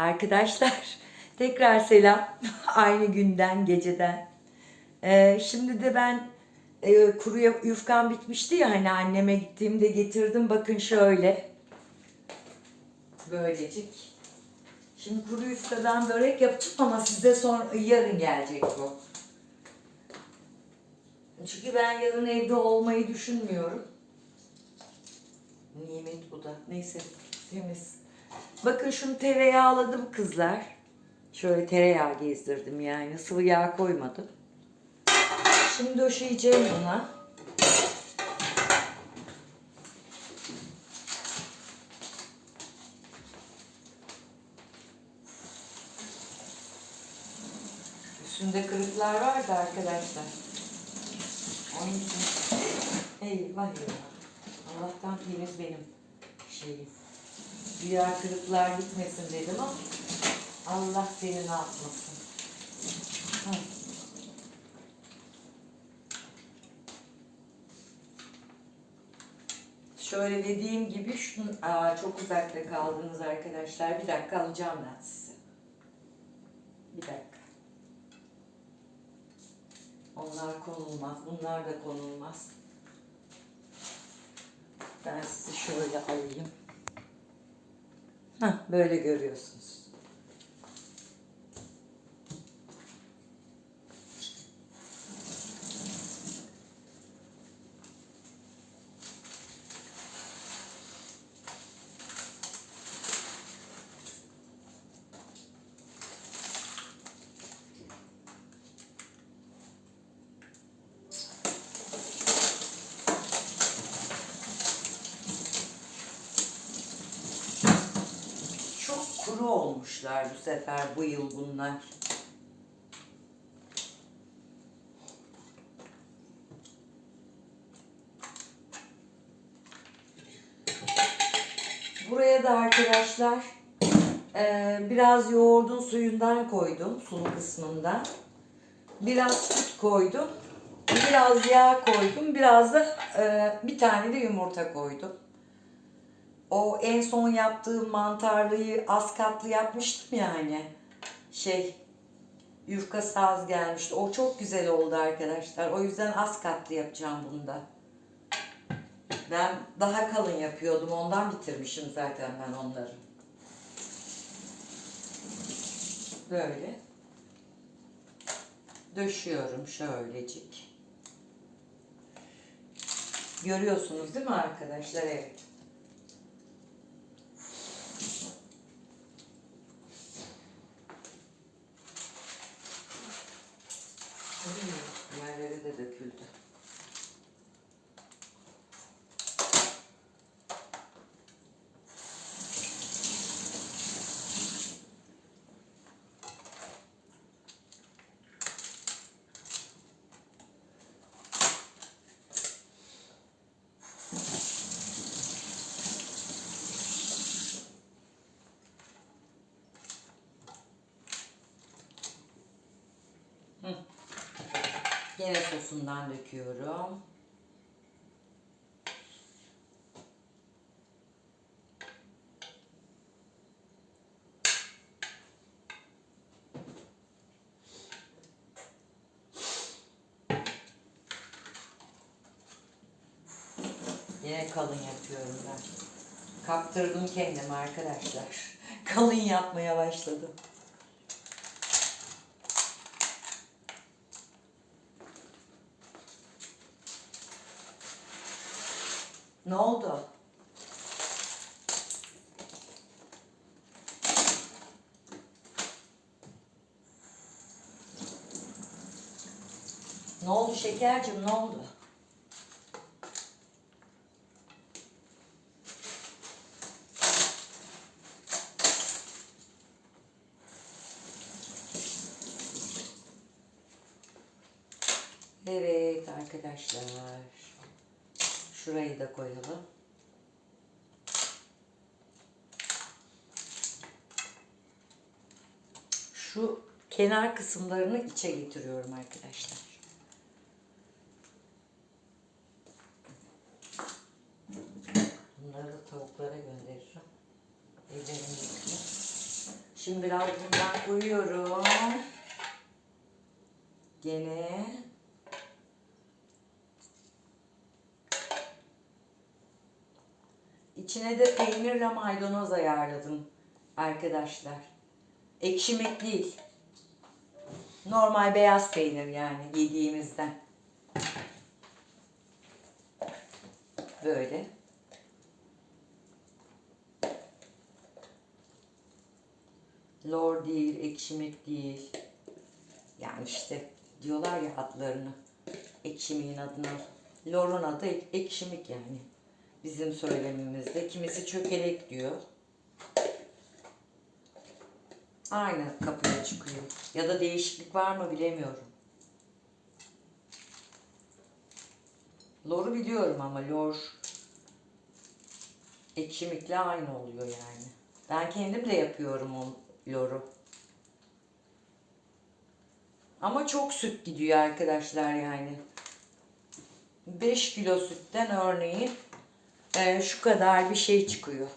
Arkadaşlar tekrar selam. Aynı günden, geceden. Ee, şimdi de ben e, kuru yuf- yufkam bitmişti ya hani anneme gittiğimde getirdim. Bakın şöyle. Böylecik. Şimdi kuru yufkadan börek yapacağım ama size sonra yarın gelecek bu. Çünkü ben yarın evde olmayı düşünmüyorum. Nimet bu da. Neyse temiz. Bakın şunu tereyağladım kızlar. Şöyle tereyağı gezdirdim yani. Sıvı yağ koymadım. Şimdi döşeyeceğim buna. Üstünde kırıklar vardı arkadaşlar. Onun için eyvah eyvah. Allah'tan temiz benim şeyim. Diğer kırıklar gitmesin dedim ama Allah seni ne yapmasın. Şöyle dediğim gibi şunu, aa, çok uzakta kaldınız arkadaşlar. Bir dakika alacağım ben sizi. Bir dakika. Onlar konulmaz. Bunlar da konulmaz. Ben sizi şöyle alayım. Hah, böyle görüyorsunuz. Çok kuru olmuşlar bu sefer bu yıl bunlar. Buraya da arkadaşlar eee, biraz yoğurdun suyundan koydum sulu kısmından. Biraz süt koydum. Biraz yağ koydum. Biraz da eee, bir tane de yumurta koydum. O en son yaptığım mantarlıyı az katlı yapmıştım yani. Şey yufka saz gelmişti. O çok güzel oldu arkadaşlar. O yüzden az katlı yapacağım bunda. Ben daha kalın yapıyordum. Ondan bitirmişim zaten ben onları. Böyle. Döşüyorum şöylecik. Görüyorsunuz değil mi arkadaşlar? Evet. Yerlere de döküldü. Yine sosundan döküyorum. Yine kalın yapıyorum ben. Kaptırdım kendimi arkadaşlar. Kalın yapmaya başladım. Ne oldu? Ne oldu şekercim ne oldu? Evet arkadaşlar. Şurayı da koyalım. Şu kenar kısımlarını içe getiriyorum arkadaşlar. Bunları da tavuklara gönderirim. Yıkayayım. Şimdi biraz bundan koyuyorum. Gene. İçine de peynirle maydanoz ayarladım arkadaşlar. Ekşimek değil. Normal beyaz peynir yani yediğimizden. Böyle. Lor değil, ekşimek değil. Yani işte diyorlar ya adlarını. Ekşimiğin adına. Lor'un adı ek- ekşimik yani. Bizim söylemimizde. Kimisi çökelek diyor. Aynı kapıya çıkıyor. Ya da değişiklik var mı bilemiyorum. Lor'u biliyorum ama lor ekşimikle aynı oluyor yani. Ben kendim de yapıyorum o loru. Ama çok süt gidiyor arkadaşlar yani. 5 kilo sütten örneğin e, şu kadar bir şey çıkıyor.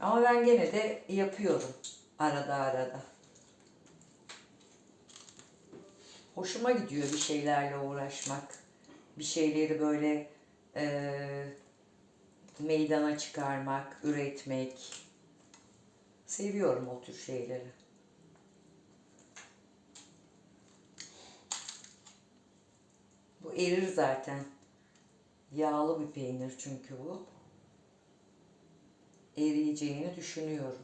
Ama ben gene de yapıyorum arada arada. Hoşuma gidiyor bir şeylerle uğraşmak. Bir şeyleri böyle e, meydana çıkarmak, üretmek. Seviyorum o tür şeyleri. Bu erir zaten. Yağlı bir peynir çünkü bu. Eriyeceğini düşünüyorum.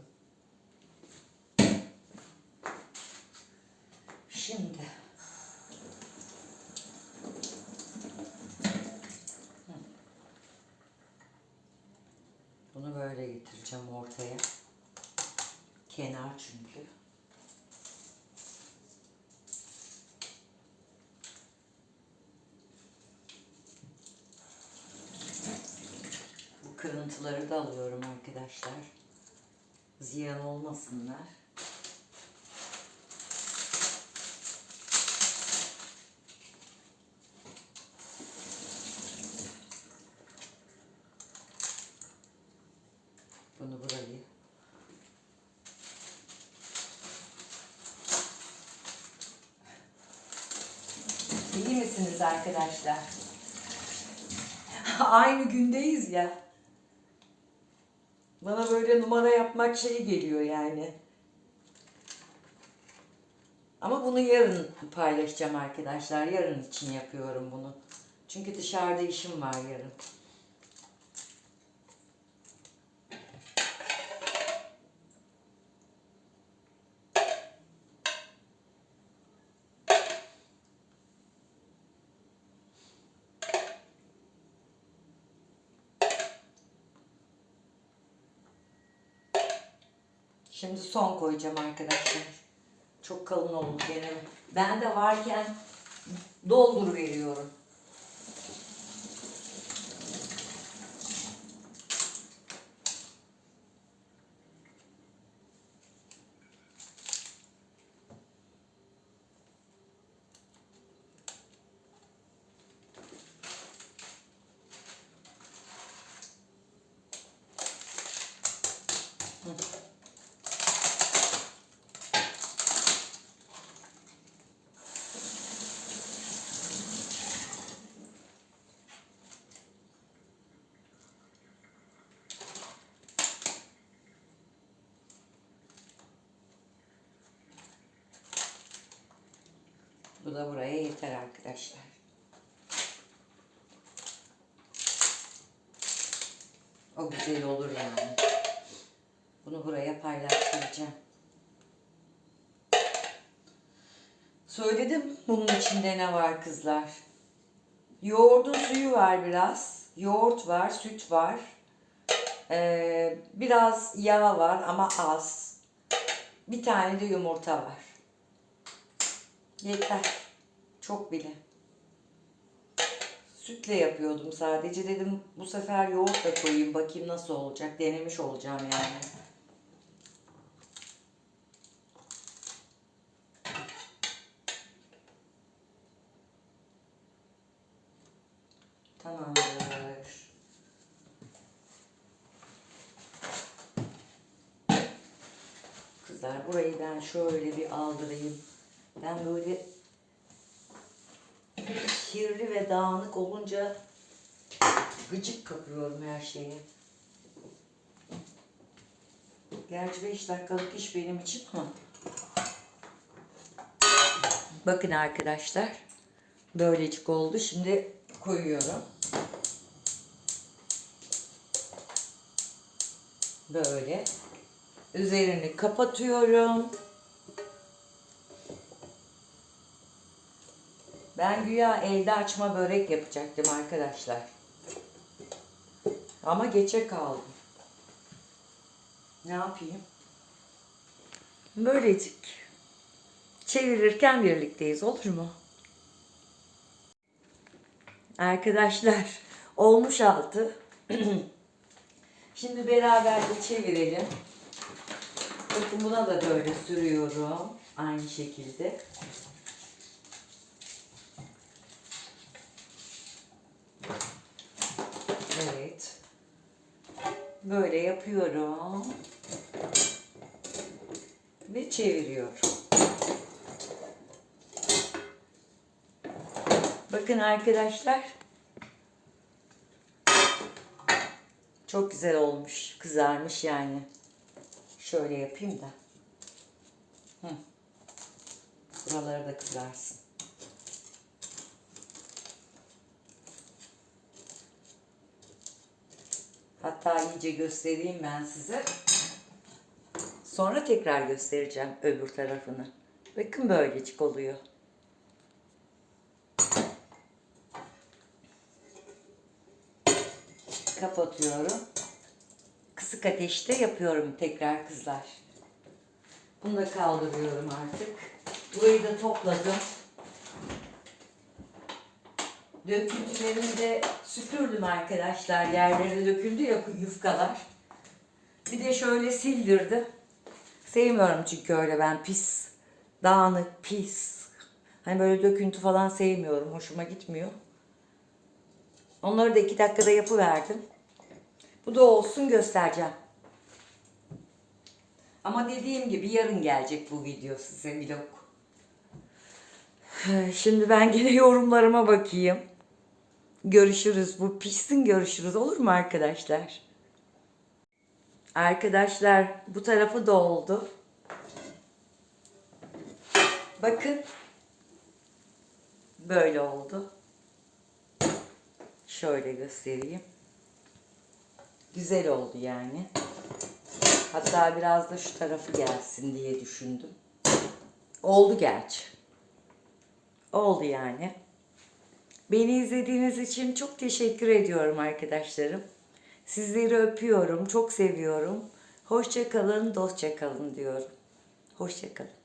Şimdi bunu böyle getireceğim ortaya. Kenar çünkü. Bu kırıntıları da alıyorum arkadaşlar. Ziyan olmasınlar. Bunu burayı İyi misiniz arkadaşlar? Aynı gündeyiz ya. Bana böyle numara yapmak şey geliyor yani. Ama bunu yarın paylaşacağım arkadaşlar. Yarın için yapıyorum bunu. Çünkü dışarıda işim var yarın. Şimdi son koyacağım arkadaşlar. Çok kalın oldu gene. Ben de varken doldur veriyorum. Bu da buraya yeter arkadaşlar. O güzel olur yani. Bunu buraya paylaştıracağım. Söyledim bunun içinde ne var kızlar. Yoğurdun suyu var biraz. Yoğurt var, süt var. Ee, biraz yağ var ama az. Bir tane de yumurta var. Yeter. Çok bile. Sütle yapıyordum sadece. Dedim bu sefer yoğurt da koyayım bakayım nasıl olacak. Denemiş olacağım yani. Tamamdır. kızlar. Burayı ben şöyle bir aldırayım. Ben böyle kirli ve dağınık olunca gıcık kapıyorum her şeye. Gerçi 5 dakikalık iş benim için ama. Bakın arkadaşlar. Böylecik oldu. Şimdi koyuyorum. Böyle. Üzerini kapatıyorum. Ben güya elde açma börek yapacaktım arkadaşlar. Ama geçe kaldım. Ne yapayım? Böylecik. Çevirirken birlikteyiz olur mu? Arkadaşlar olmuş altı. Şimdi beraberce çevirelim. Bakın buna da böyle sürüyorum. Aynı şekilde. Evet. Böyle yapıyorum. Ve çeviriyorum. Bakın arkadaşlar. Çok güzel olmuş. Kızarmış yani. Şöyle yapayım da. Hı. Buraları da kızarsın. Hatta iyice göstereyim ben size. Sonra tekrar göstereceğim öbür tarafını. Bakın böylecik oluyor. Kapatıyorum. Kısık ateşte yapıyorum tekrar kızlar. Bunu da kaldırıyorum artık. Burayı da topladım. Döküntülerimi de süpürdüm arkadaşlar. Yerlere döküldü ya yufkalar. Bir de şöyle sildirdim. Sevmiyorum çünkü öyle ben pis, dağınık, pis. Hani böyle döküntü falan sevmiyorum. Hoşuma gitmiyor. Onları da iki dakikada yapıverdim. Bu da olsun göstereceğim. Ama dediğim gibi yarın gelecek bu video size vlog. Şimdi ben gene yorumlarıma bakayım. Görüşürüz. Bu pişsin görüşürüz. Olur mu arkadaşlar? Arkadaşlar bu tarafı da oldu. Bakın. Böyle oldu. Şöyle göstereyim. Güzel oldu yani. Hatta biraz da şu tarafı gelsin diye düşündüm. Oldu gerçi. Oldu yani. Beni izlediğiniz için çok teşekkür ediyorum arkadaşlarım. Sizleri öpüyorum, çok seviyorum. Hoşça kalın, dostça kalın diyorum. Hoşça kalın.